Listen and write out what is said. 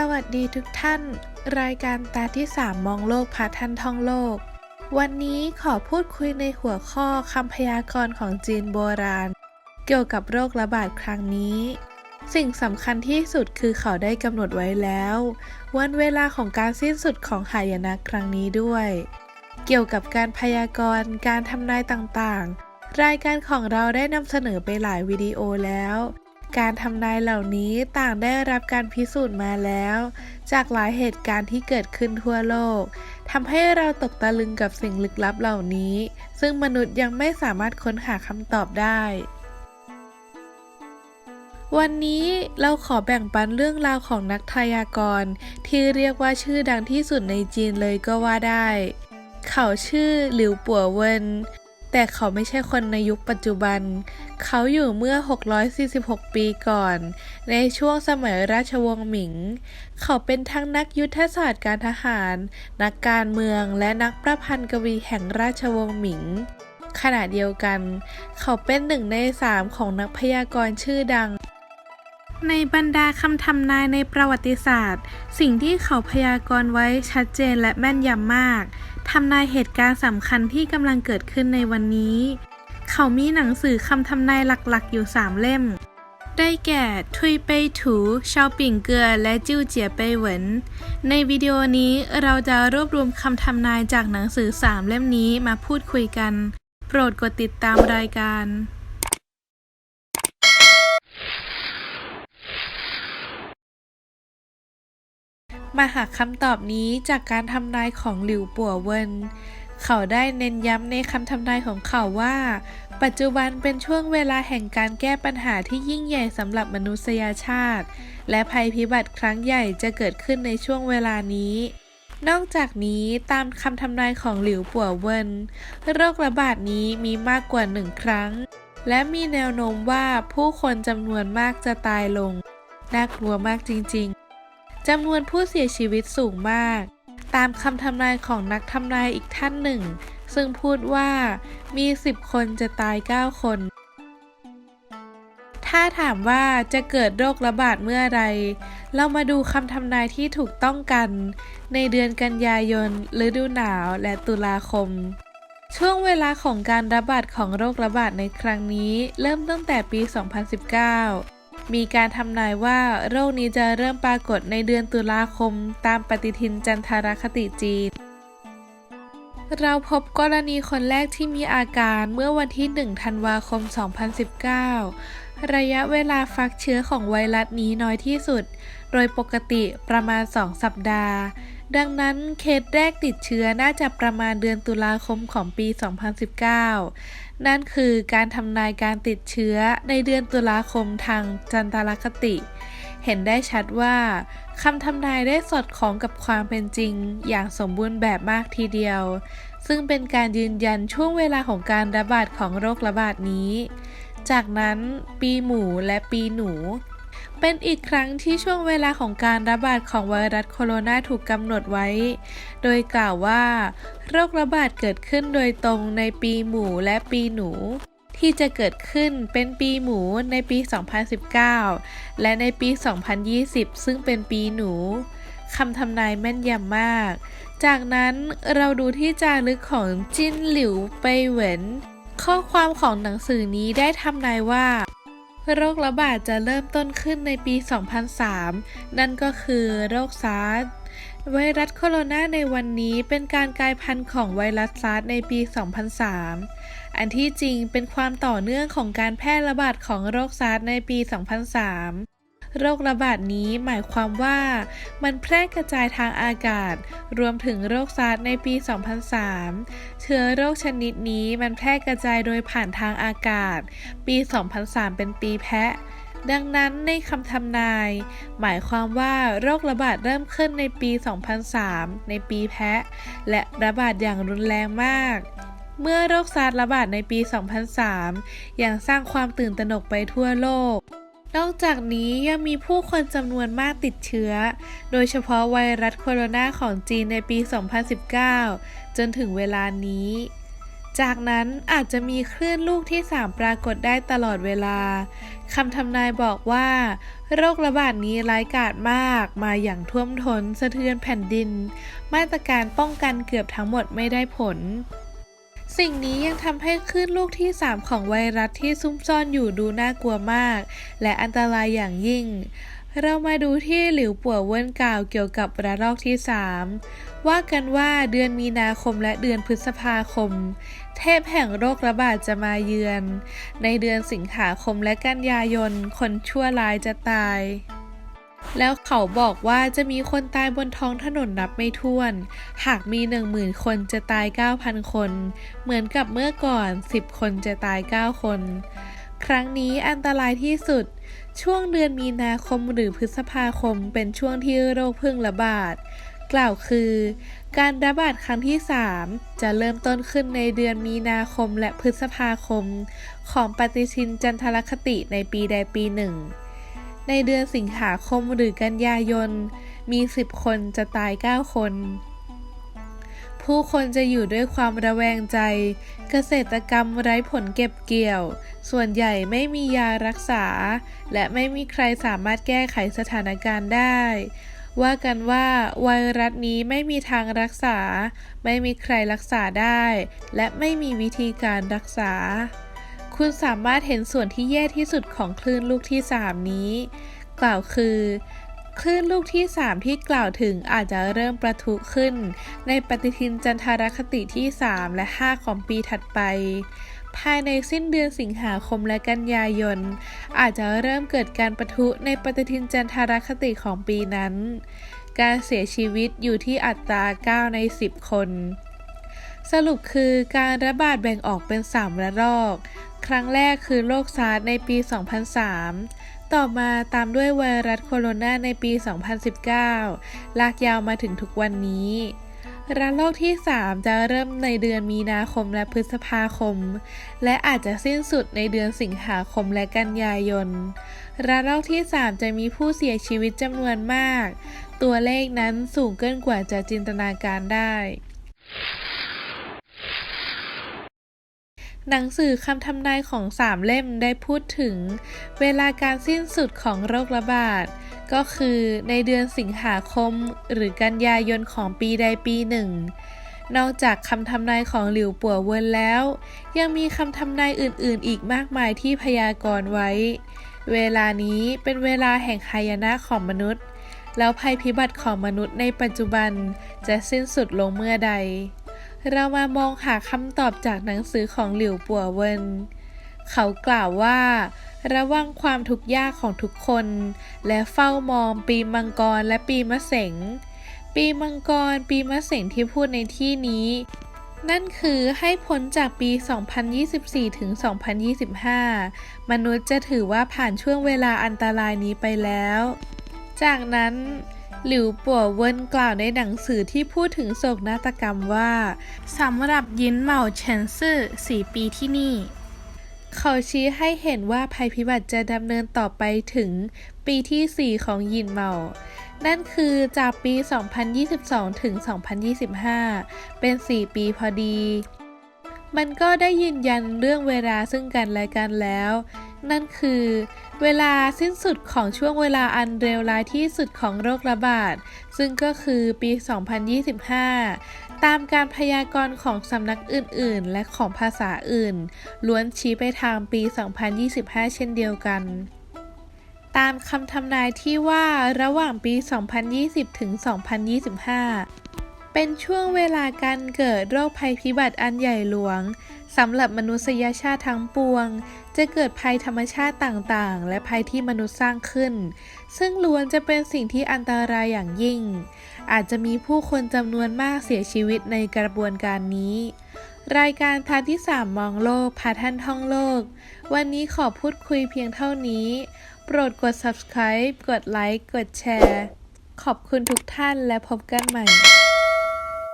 สวัสดีทุกท่าน รายการตาที่ 3 มองโลกพาท่านท่องโลก วันนี้ขอพูดคุยในหัวข้อคำพยากรณ์ของจีนโบราณ เกี่ยวกับโรคระบาดครั้งนี้ สิ่งสำคัญที่สุดคือเขาได้กำหนดไว้แล้ว วันเวลาของการสิ้นสุดของหายนะครั้งนี้ด้วย เกี่ยวกับการพยากรณ์การทำนายต่างๆ รายการของเราได้นำเสนอไปหลายวิดีโอแล้ว การทำนายเหล่านี้ต่างได้รับการพิสูจน์มาแล้ว จากหลายเหตุการณ์ที่เกิดขึ้นทั่วโลกทำให้เราตกตะลึงกับสิ่งลึกลับเหล่านี้ ซึ่งมนุษย์ยังไม่สามารถค้นหาคำตอบได้ วันนี้เราขอแบ่งปันเรื่องราวของนักทายากร ที่เรียกว่าชื่อดังที่สุดในจีนเลยก็ว่าได้ เขาชื่อหลิวปัวเวิน แต่เขาไม่ใช่คนในยุคปัจจุบัน เขาอยู่เมื่อ 646 ปีก่อน ในช่วงสมัยราชวงศ์หมิง เขาเป็นทั้งนักยุทธศาสตร์การทหาร นักการเมือง และนักประพันธ์กวีแห่งราชวงศ์หมิงขณะเดียวกัน เขาเป็นหนึ่งในสามของนักพยากรณ์ชื่อดัง ในบรรดาคำทำนายในประวัติศาสตร์ สิ่งที่เขาพยากรณ์ไว้ชัดเจนและแม่นยำมาก ทำนายเหตุการณ์สำคัญที่กำลังเกิดขึ้นในวันนี้ เขามีหนังสือคำทำนายหลักๆ อยู่3เล่ม ได้แก่ทุยเปยถู ชาวปิ่งเกลือ และจิ้วเจียเปยเหวิน ในวิดีโอนี้เราจะรวบรวมคำทำนายจากหนังสือ3เล่มนี้มาพูดคุยกัน โปรดกดติดตามรายการ มาหาคำตอบนี้จากการทำนายของหลิวปัวเวิน เขาได้เน้นย้ำในคำทำนายของเขาว่า ปัจจุบันเป็นช่วงเวลาแห่งการแก้ปัญหาที่ยิ่งใหญ่สำหรับมนุษยชาติ และภัยพิบัติครั้งใหญ่จะเกิดขึ้นในช่วงเวลานี้นอกจากนี้ตามคำทำนายของหลิวปัวเวินโรคระบาดนี้มีมากกว่าหนึ่งครั้ง และมีแนวโน้มว่าผู้คนจำนวนมากจะตายลง น่ากลัวมากจริงๆ จำนวนผู้เสียชีวิตสูงมาก ตามคำทำนายของนักทำนายอีกท่านหนึ่ง ซึ่งพูดว่ามี 10 คนจะตาย 9 คน ถ้าถามว่าจะเกิดโรคระบาดเมื่อไร เรามาดูคำทำนายที่ถูกต้องกัน ในเดือนกันยายนฤดูหนาวและตุลาคมช่วงเวลาของการระบาดของโรคระบาดในครั้งนี้ เริ่มตั้งแต่ปี 2019 มีการทำนายว่าโรคนี้จะเริ่มปรากฏในเดือนตุลาคม ตามปฏิทินจันทรคติจีน เราพบกรณีคนแรกที่มีอาการเมื่อวันที่ 1 ธันวาคม 2019 ระยะเวลาฟักเชื้อของไวรัสนี้น้อยที่สุด โดยปกติประมาณ 2 สัปดาห์ ดังนั้นเคสแรกติดเชื้อน่าจะประมาณเดือนตุลาคมของปี 2019 นั่นคือการทำนายการติดเชื้อในเดือนตุลาคมทางจันทรคติ เห็นได้ชัดว่าคำทำนายได้สอดคล้องกับความเป็นจริง อย่างสมบูรณ์แบบมากทีเดียว ซึ่งเป็นการยืนยันช่วงเวลาของการระบาดของโรคระบาดนี้ จากนั้นปีหมูและปีหนู เป็นอีกครั้งที่ช่วงเวลาของการระบาดของไวรัสโคโรนาถูกกำหนดไว้ โดยกล่าวว่า โรคระบาดเกิดขึ้นโดยตรงในปีหมูและปีหนู ที่จะเกิดขึ้นเป็นปีหมูในปี 2019 และในปี 2020 ซึ่งเป็นปีหนูคำทำนายแม่นยำมาก จากนั้นเราดูที่จารึกของจินหลิวไปเหวินข้อความของหนังสือนี้ได้ทำนายว่า โรคระบาดจะเริ่มต้นขึ้นในปี 2003 นั่นก็คือโรคซาร์สไวรัสโคโรนาในวันนี้เป็นการกลายพันธุ์ของไวรัสซาร์สในปี 2003 อันที่จริงเป็นความต่อเนื่องของการแพร่ระบาดของโรคซาร์สในปี 2003 โรคระบาดนี้หมายความว่ามันแพร่กระจายทางอากาศ รวมถึงโรคซาร์สในปี 2003 เชื้อโรคชนิดนี้มันแพร่กระจายโดยผ่านทางอากาศ ปี 2003 เป็นปีแพะดังนั้นในคำทำนาย หมายความว่าโรคระบาดเริ่มขึ้นในปี 2003 ในปีแพะ และระบาดอย่างรุนแรงมาก เมื่อโรคซาร์สระบาดในปี 2003 อยังสร้างความตื่นตระหนกไปทั่วโลก นอกจากนี้ยังมีผู้คนจำนวนมากติดเชื้อ โดยเฉพาะไวรัสโคโรนาของจีนในปี 2019 จนถึงเวลานี้ จากนั้นอาจจะมีคลื่นลูกที่ 3 ปรากฏได้ตลอดเวลา คำทำนายบอกว่า โรคระบาดนี้ร้ายกาจมาก มาอย่างท่วมท้นสะเทือนแผ่นดิน มาตรการป้องกันเกือบทั้งหมดไม่ได้ผล สิ่งนี้ยังทำให้คลื่นลูกที่ 3 ของไวรัสที่ซุ่มซ่อนอยู่ดูน่ากลัวมาก และอันตรายอย่างยิ่ง เรามาดูที่หลิวปัวเวินกล่าวเกี่ยวกับระลอกที่ 3 ว่ากันว่าเดือนมีนาคมและเดือนพฤษภาคม เทพแห่งโรคระบาดจะมาเยือน ในเดือนสิงหาคมและกันยายน คนชั่วร้ายจะตาย แล้วเขาบอกว่าจะมีคนตายบนท้องถนนนับไม่ถ้วน หากมีหนึ่งหมื่นคนจะตาย 9,000 คน เหมือนกับเมื่อก่อน 10 คนจะตาย 9 คน ครั้งนี้อันตรายที่สุด ช่วงเดือนมีนาคมหรือพฤษภาคมเป็นช่วงที่โรคพึ่งระบาด กล่าวคือ การระบาดครั้งที่ 3 จะเริ่มต้นขึ้นในเดือนมีนาคมและพฤษภาคม ของปฏิทินจันทรคติในปีใดปีหนึ่ง ในเดือนสิงหาคมหรือกันยายน มี 10 คนจะตาย 9 คน ผู้คนจะอยู่ด้วยความระแวงใจ เกษตรกรรมไร้ผลเก็บเกี่ยว ส่วนใหญ่ไม่มียารักษา และไม่มีใครสามารถแก้ไขสถานการณ์ได้ ว่ากันว่าไวรัสนี้ไม่มีทางรักษา ไม่มีใครรักษาได้ และไม่มีวิธีการรักษา คุณสามารถเห็นส่วนที่แย่ที่สุดของคลื่นลูกที่ 3 นี้ กล่าวคือ คลื่นลูกที่ 3 ที่กล่าวถึงอาจจะเริ่มประทุขึ้น ในปฏิทินจันทรคติที่ 3 และ 5 ของปีถัดไป ภายในสิ้นเดือนสิงหาคมและกันยายน อาจจะเริ่มเกิดการประทุในปฏิทินจันทรคติของปีนั้น การเสียชีวิตอยู่ที่อัตรา 9 ใน 10 คนสรุปคือการระบาดแบ่งออกเป็น 3 ระลอก ครั้งแรกคือโรคซาร์สในปี 2003 ต่อมาตามด้วยไวรัสโคโรนาในปี 2019 ลากยาวมาถึงทุกวันนี้ระลอกที่ 3 จะเริ่มในเดือนมีนาคมและพฤษภาคม และอาจจะสิ้นสุดในเดือนสิงหาคมและกันยายนระลอกที่ 3 จะมีผู้เสียชีวิตจำนวนมาก ตัวเลขนั้นสูงเกินกว่าจะจินตนาการได้ หนังสือคำทำนายของสามเล่มได้พูดถึง เวลาการสิ้นสุดของโรคระบาด ก็คือในเดือนสิงหาคม หรือกันยายนของปีใดปีหนึ่ง นอกจากคำทำนายของหลิวปัวเวินแล้ว ยังมีคำทำนายอื่นๆ อีกมากมายที่พยากรณ์ไว้ เวลานี้เป็นเวลาแห่งหายนะของมนุษย์ แล้วภัยพิบัติของมนุษย์ในปัจจุบันจะสิ้นสุดลงเมื่อใด เรามามองหาคำตอบจากหนังสือของหลิวปัวเวิน เขากล่าวว่า ระวังความทุกข์ยากของทุกคน และเฝ้ามองปีมังกรและปีมะเสง ปีมังกร ปีมะเสงที่พูดในที่นี้ นั่นคือให้พ้นจากปี 2024 ถึง 2025 มนุษย์จะถือว่าผ่านช่วงเวลาอันตรายนี้ไปแล้ว จากนั้น หลิวปัวเวินกล่าวในหนังสือที่พูดถึงโศกนาฏกรรมว่าสำหรับยินเหมาเฉินซื่อสี่ปีที่นี่ เขาชี้ให้เห็นว่าภัยพิบัติจะดำเนินต่อไปถึงปีที่ 4 ของยินเหมา นั่นคือจากปี 2022 ถึง 2025 เป็น 4 ปีพอดี มันก็ได้ยืนยันเรื่องเวลาซึ่งกันและกันแล้ว นั่นคือเวลาสิ้นสุดของช่วงเวลาอันเลวร้ายที่สุดของโรคระบาด ซึ่งก็คือปี 2025 ตามการพยากรณ์ของสำนักอื่นๆ และของภาษาอื่น ล้วนชี้ไปทางปี 2025 เช่นเดียวกันตามคำทำนายที่ว่าระหว่างปี 2020 ถึง 2025 เป็นช่วงเวลาการเกิดโรคภัยพิบัติอันใหญ่หลวงสำหรับมนุษยชาติทั้งปวง จะเกิดภัยธรรมชาติต่างๆ และภัยที่มนุษย์สร้างขึ้น ซึ่งล้วนจะเป็นสิ่งที่อันตรายอย่างยิ่ง อาจจะมีผู้คนจำนวนมากเสียชีวิตในกระบวนการนี้ รายการทานที่ 3 มองโลกพาท่านท่องโลก วันนี้ขอพูดคุยเพียงเท่านี้ โปรดกด subscribe กดไลค์กดแชร์ ขอบคุณทุกท่านและพบกันใหม่